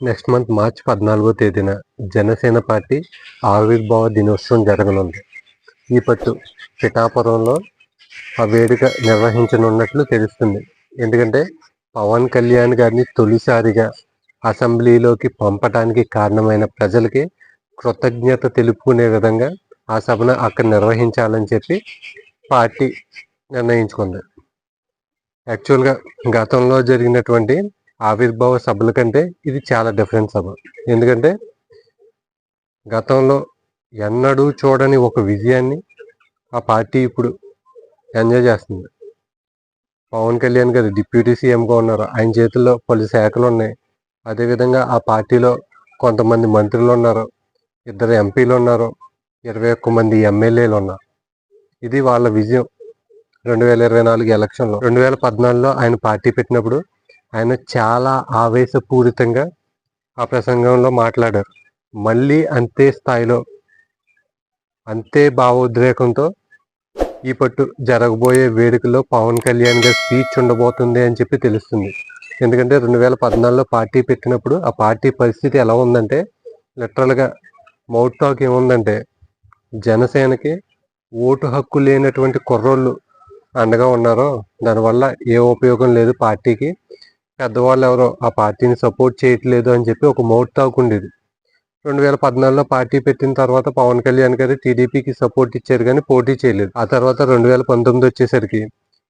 Next month మార్చి పద్నాలుగో తేదీన Janasena party ఆవిర్భావ దినోత్సవం జరగనుంది. ఈ పట్టు పిఠాపురంలో ఆ వేడుక నిర్వహించనున్నట్లు తెలుస్తుంది. ఎందుకంటే పవన్ కళ్యాణ్ గారిని తొలిసారిగా అసెంబ్లీలోకి పంపడానికి కారణమైన ప్రజలకి కృతజ్ఞత తెలుపుకునే విధంగా ఆ సభను అక్కడ నిర్వహించాలని చెప్పి పార్టీ నిర్ణయించుకుంది. యాక్చువల్గా గతంలో జరిగినటువంటి ఆవిర్భావ సభల కంటే ఇది చాలా డిఫరెంట్ సభ. ఎందుకంటే గతంలో ఎన్నడూ చూడని ఒక విజయాన్ని ఆ పార్టీ ఇప్పుడు ఎంజాయ్ చేస్తుంది. పవన్ కళ్యాణ్ గారు డిప్యూటీ సీఎంగా ఉన్నారు. ఆయన చేతుల్లో పలు శాఖలు ఉన్నాయి. అదేవిధంగా ఆ పార్టీలో కొంతమంది మంత్రులు ఉన్నారు. ఇద్దరు ఎంపీలు ఉన్నారు. ఇరవై ఒక్క మంది ఎమ్మెల్యేలు ఉన్నారు. ఇది వాళ్ళ విజయం. రెండు వేల ఇరవై నాలుగు ఎలక్షన్లో రెండు వేల పద్నాలుగులో ఆయన పార్టీ పెట్టినప్పుడు ఆయన చాలా ఆవేశపూరితంగా ఆ ప్రసంగంలో మాట్లాడారు. మళ్ళీ అంతే స్థాయిలో అంతే భావోద్రేకంతో ఈ పట్టు జరగబోయే వేడుకలో పవన్ కళ్యాణ్ గారి స్పీచ్ ఉండబోతుంది అని చెప్పి తెలుస్తుంది. ఎందుకంటే రెండు వేల పద్నాలుగులో పార్టీ పెట్టినప్పుడు ఆ పార్టీ పరిస్థితి ఎలా ఉందంటే లిటరల్గా మౌట్ టాక్ ఏముందంటే జనసేనకి ఓటు హక్కు లేనటువంటి కుర్రోళ్ళు అండగా ఉన్నారో దానివల్ల ఏ ఉపయోగం లేదు పార్టీకి. పెద్దవాళ్ళు ఎవరో ఆ పార్టీని సపోర్ట్ చేయట్లేదు అని చెప్పి ఒక మౌట్ టాక్ ఉండేది రెండు వేల పద్నాలుగులో పార్టీ పెట్టిన తర్వాత పవన్ కళ్యాణ్ గారు టీడీపీకి సపోర్ట్ ఇచ్చారు కానీ పోటీ చేయలేదు. ఆ తర్వాత రెండు వేల పంతొమ్మిది వచ్చేసరికి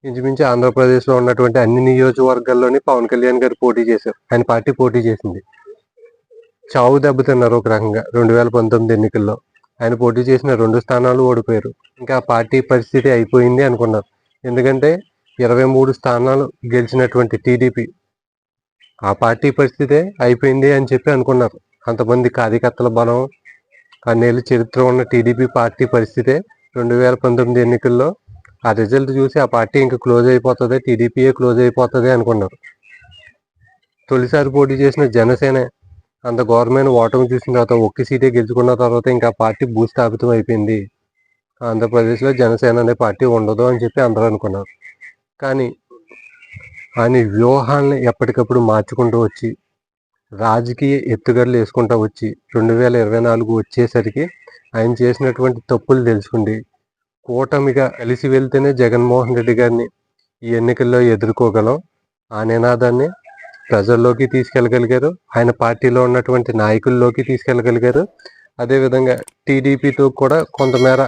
ఇంచుమించు ఆంధ్రప్రదేశ్లో ఉన్నటువంటి అన్ని నియోజకవర్గాల్లోని పవన్ కళ్యాణ్ గారు పోటీ చేశారు. ఆయన పార్టీ పోటీ చేసింది. చావు దెబ్బతిన్నారు ఒక రకంగా రెండు వేల పంతొమ్మిది ఎన్నికల్లో. ఆయన పోటీ చేసిన రెండు స్థానాలు ఓడిపోయారు. ఇంకా ఆ పార్టీ పరిస్థితి అయిపోయింది అనుకున్నారు. ఎందుకంటే ఇరవై మూడు స్థానాలు గెలిచినటువంటి టీడీపీ ఆ పార్టీ పరిస్థితే అయిపోయింది అని చెప్పి అనుకున్నారు. అంతమంది కార్యకర్తల బలం అన్నేళ్ళు చరిత్ర ఉన్న టీడీపీ పార్టీ పరిస్థితే రెండు వేల పంతొమ్మిది ఎన్నికల్లో ఆ రిజల్ట్ చూసి ఆ పార్టీ ఇంకా క్లోజ్ అయిపోతుంది టీడీపీయే క్లోజ్ అయిపోతుంది అనుకున్నారు. తొలిసారి పోటీ చేసిన జనసేన అంత గవర్నమెంట్ ఓటమి చూసిన తర్వాత ఒక్క సీటే గెలుచుకున్న తర్వాత ఇంకా పార్టీ భూస్థాపితం అయిపోయింది. ఆంధ్రప్రదేశ్లో జనసేన అనే పార్టీ ఉండదు అని చెప్పి అందరూ అనుకున్నారు. కానీ ఆయన వ్యూహాలను ఎప్పటికప్పుడు మార్చుకుంటూ వచ్చి రాజకీయ ఎత్తుగడలు వేసుకుంటూ వచ్చి రెండు వేల ఇరవై నాలుగు వచ్చేసరికి ఆయన చేసినటువంటి తప్పులు తెలుసుకుండి కూటమిగా కలిసి వెళ్తేనే జగన్మోహన్ రెడ్డి గారిని ఈ ఎన్నికల్లో ఎదుర్కోగలం. ఆ నినాదాన్ని ప్రజల్లోకి తీసుకెళ్ళగలిగారు. ఆయన పార్టీలో ఉన్నటువంటి నాయకుల్లోకి తీసుకెళ్ళగలిగారు. అదేవిధంగా టీడీపీతో కూడా కొంతమేర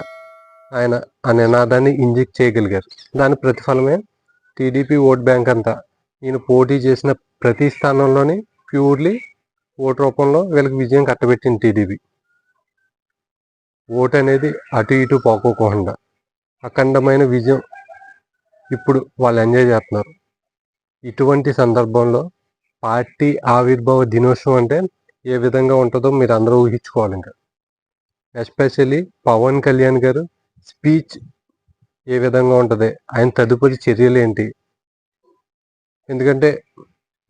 ఆయన ఆ నినాదాన్ని ఇంజెక్ట్ చేయగలిగారు. దాని ప్రతిఫలమే టీడీపీ ఓట్ బ్యాంక్ అంతా. ఈయన పోటీ చేసిన ప్రతి స్థానంలోని ప్యూర్లీ ఓటు రూపంలో వీళ్ళకి విజయం కట్టబెట్టింది టీడీపీ. ఓటు అనేది అటు ఇటు పోకోకుండా అఖండమైన విజయం ఇప్పుడు వాళ్ళు ఎంజాయ్ చేస్తున్నారు. ఇటువంటి సందర్భంలో పార్టీ ఆవిర్భావ దినోత్సవం అంటే ఏ విధంగా ఉంటుందో మీరు అందరూ ఊహించుకోవాలి ఇంకా. ఎస్పెషల్లీ పవన్ కళ్యాణ్ గారు స్పీచ్ ఏ విధంగా ఉంటుంది? ఆయన తదుపరి చర్యలు ఏంటి ఎందుకంటే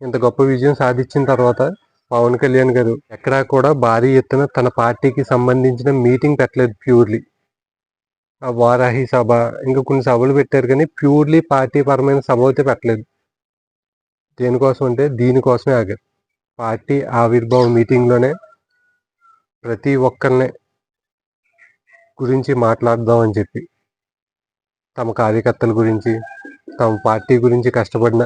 ఇంత గొప్ప విజయం సాధించిన తర్వాత పవన్ కళ్యాణ్ గారు ఎక్కడా కూడా భారీ ఎత్తున తన పార్టీకి సంబంధించిన మీటింగ్ పెట్టలేదు ప్యూర్లీ. ఆ వారాహి సభ ఇంకా కొన్ని సభలు పెట్టారు కానీ ప్యూర్లీ పార్టీ పరమైన సభ అయితే పెట్టలేదు. దేనికోసం అంటే దీనికోసమే ఆగారు. పార్టీ ఆవిర్భావ మీటింగ్లోనే ప్రతి ఒక్కరిని గురించి మాట్లాడదామని చెప్పి. తమ కార్యకర్తల గురించి తమ పార్టీ గురించి కష్టపడిన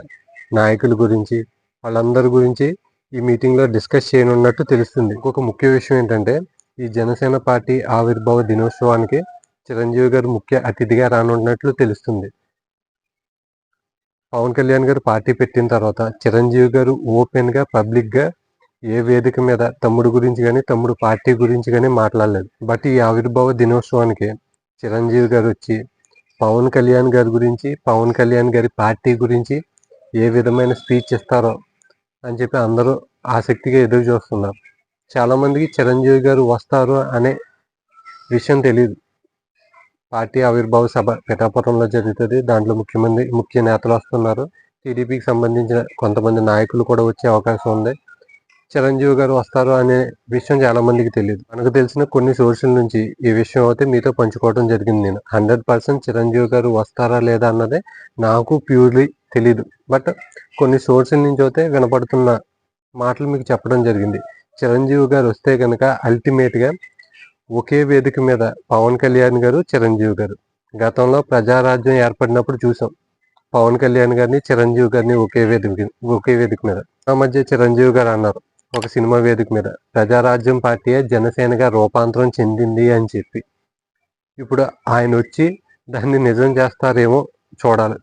నాయకుల గురించి వాళ్ళందరి గురించి ఈ మీటింగ్లో డిస్కస్ చేయనున్నట్టు తెలుస్తుంది. ఇంకొక ముఖ్య విషయం ఏంటంటే ఈ జనసేన పార్టీ ఆవిర్భావ దినోత్సవానికి చిరంజీవి గారు ముఖ్య అతిథిగా రానున్నట్లు తెలుస్తుంది. పవన్ కళ్యాణ్ గారు పార్టీ పెట్టిన తర్వాత చిరంజీవి గారు ఓపెన్గా పబ్లిక్గా ఏ వేదిక మీద తమ్ముడు గురించి కానీ తమ్ముడు పార్టీ గురించి కానీ మాట్లాడలేదు. బట్ ఈ ఆవిర్భావ దినోత్సవానికి చిరంజీవి గారు వచ్చి పవన్ కళ్యాణ్ గారి గురించి పవన్ కళ్యాణ్ గారి పార్టీ గురించి ఏ విధమైన స్పీచ్ ఇస్తారో అని చెప్పి అందరూ ఆసక్తిగా ఎదురు చూస్తున్నారు. చాలామందికి చిరంజీవి గారు వస్తారు అనే విషయం తెలియదు పార్టీ ఆవిర్భావ సభ పిఠాపురంలో జరుగుతుంది. దాంట్లో ముఖ్యమంది ముఖ్య నేతలు వస్తున్నారు. టీడీపీకి సంబంధించిన కొంతమంది నాయకులు కూడా వచ్చే అవకాశం ఉంది. చిరంజీవి గారు వస్తారు అనే విషయం చాలా మందికి తెలియదు. మనకు తెలిసిన కొన్ని సోర్సుల నుంచి ఈ విషయం అయితే మీతో పంచుకోవడం జరిగింది నేను. హండ్రెడ్ పర్సెంట్ చిరంజీవి గారు వస్తారా లేదా అన్నదే నాకు ప్యూర్లీ తెలియదు బట్ కొన్ని సోర్సుల నుంచి అయితే వినపడుతున్న మాటలు మీకు చెప్పడం జరిగింది. చిరంజీవి గారు వస్తే కనుక అల్టిమేట్గా ఒకే వేదిక మీద పవన్ కళ్యాణ్ గారు చిరంజీవి గారు. గతంలో ప్రజారాజ్యం ఏర్పడినప్పుడు చూసాం. పవన్ కళ్యాణ్ గారిని చిరంజీవి గారిని ఒకే వేదిక ఒకే వేదిక మీద. ఆ మధ్య చిరంజీవి గారు అన్నారు. ఒక సినిమా వేదిక మీద ప్రజారాజ్యం పార్టీ జనసేనగా రూపాంతరం చెందింది అని చెప్పి. ఇప్పుడు ఆయన వచ్చి దాన్ని నిజం చేస్తారేమో చూడాలి.